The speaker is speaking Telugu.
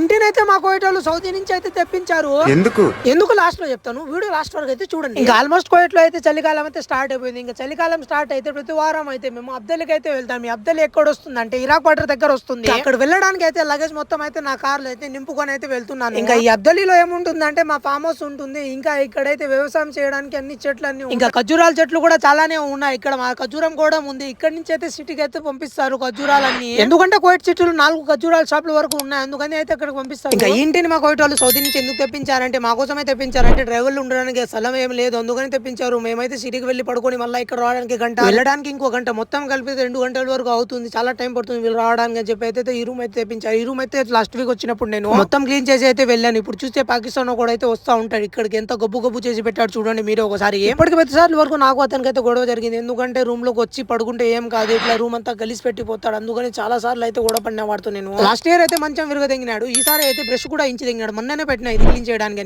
ఇంటిని అయితే మా కోయటోళ్ళు సౌదీ నుంచి అయితే తెప్పించారు. ఎందుకు? ఎందుకు లాస్ట్లో చెప్తాను? వీడియో లాస్ట్ వరకు అయితే చూడండి. ఇంకా ఆల్మోస్ట్ కోయట్లో అయితే చలికాలం అయితే స్టార్ట్ అయిపోయింది. ఇంకా చలికాలం స్టార్ట్ అయితే ప్రతి వారం అయితే మేము అబ్దల్కి అయితే వెళ్తాం. ఈ అబ్దల్ ఎక్కడ వస్తుంది అంటే ఇరాక్ బార్డర్ దగ్గర వస్తుంది. అక్కడ వెళ్ళడానికి అయితే లగేజ్ మొత్తం అయితే నా కార్లో అయితే నింపుకొని అయితే వెళ్తున్నాను. ఇంకా ఈ అబ్దలీలో ఏముంటుంది అంటే మా ఫామ్ హౌస్ ఉంటుంది. ఇంకా ఇక్కడైతే వ్యవసాయం చేయడానికి అన్ని చెట్లు అన్ని ఇంకా ఖర్జూరాల చెట్లు కూడా చాలానే ఉన్నాయి. ఇక్కడ మా ఖర్జూరం కూడా ఉంది. ఇక్కడ నుంచి అయితే సిటీకి అయితే పంపిస్తారు ఖర్జూరాలన్నీ. ఎందుకంటే కోయట్ సిటీలో నాలుగు ఖర్జూరాల షాపుల వరకు ఉన్నాయి. అందుకని అయితే అక్కడికి పంపిస్తారు? ఇంకా ఈ మాకు మా వాళ్ళు సౌదీ నుంచి ఎందుకు తెప్పించారంటే మా కోసమే తెప్పించారంటే డ్రైవర్లు ఉండడానికి స్థలం ఏం లేదు. అందుకని తెప్పించారు. మేమైతే సిటీకి వెళ్ళి పడుకొని మళ్ళీ ఇక్కడ రావడానికి గంట వెళ్ళడానికి ఇంకో గంట. మొత్తం కలిపి రెండు గంటల వరకు అవుతుంది. చాలా టైం పడుతుంది వీళ్ళు రావడానికి అని చెప్పి అయితే ఈ రూమ్ అయితే తెప్పించారు. ఈ రూమ్ అయితే లాస్ట్ వీక్ వచ్చినప్పుడు నేను మొత్తం క్లీన్ చేసి అయితే వెళ్ళాను. ఇప్పుడు చూస్తే పాకిస్తాన్ కూడా అయితే వస్తా ఉంటాడు. ఇక్కడికి ఎంత గబ్బు గబ్బు చేసి పెట్టాడు చూడండి మీరు ఒకసారి. ఎప్పటికి ప్రతిసార్లు వరకు నాకు అతనికి అయితే గొడవ జరిగింది. ఎందుకంటే రూమ్లోకి వచ్చి పడుకుంటే ఏం కాదు. ఇట్లా రూమ్ అంతా కలిసి పెట్టిపోతాడు. అందుకని చాలా సార్లు అయితే గొడవ పడిన వాడుతూ నేను. లాస్ట్ ఇయర్ అయితే మంచం విరుగదెంగినాడు. ఈసారి అయితే బ్రష్ కూడా ఇంచి దిగినాడు మొన్ననే పెట్టిన ఇది క్లీన్ చేయడానికి